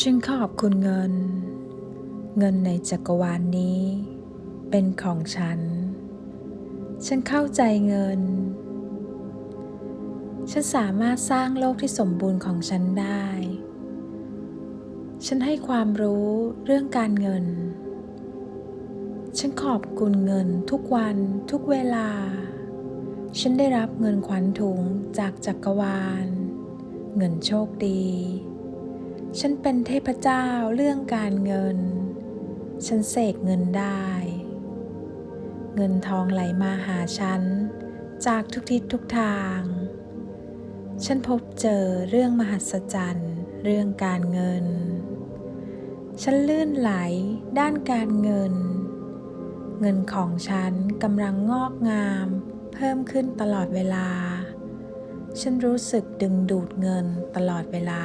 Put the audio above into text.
ฉันขอบคุณเงิน เงินในจักรวาลนนี้ เป็นของฉัน ฉันเข้าใจเงิน ฉันสามารถสร้างโลกที่สมบูรณ์ของฉันได้ ฉันให้ความรู้เรื่องการเงิน ฉันขอบคุณเงินทุกวันทุกเวลา ฉันได้รับเงินขวัญถุงจากจักรวาล เงินโชคดี ฉันเป็นเทพเจ้าเรื่องการเงิน ฉันเสกเงินได้ เงินทองไหลมาหาฉัน จากทุกทิศทุกทาง ฉันพบเจอเรื่องมหัศจรรย์ เรื่องการเงิน ฉันลื่นไหลด้านการเงิน เงินของฉันกำลังงอกงาม เพิ่มขึ้นตลอดเวลา ฉันรู้สึกดึงดูดเงินตลอดเวลา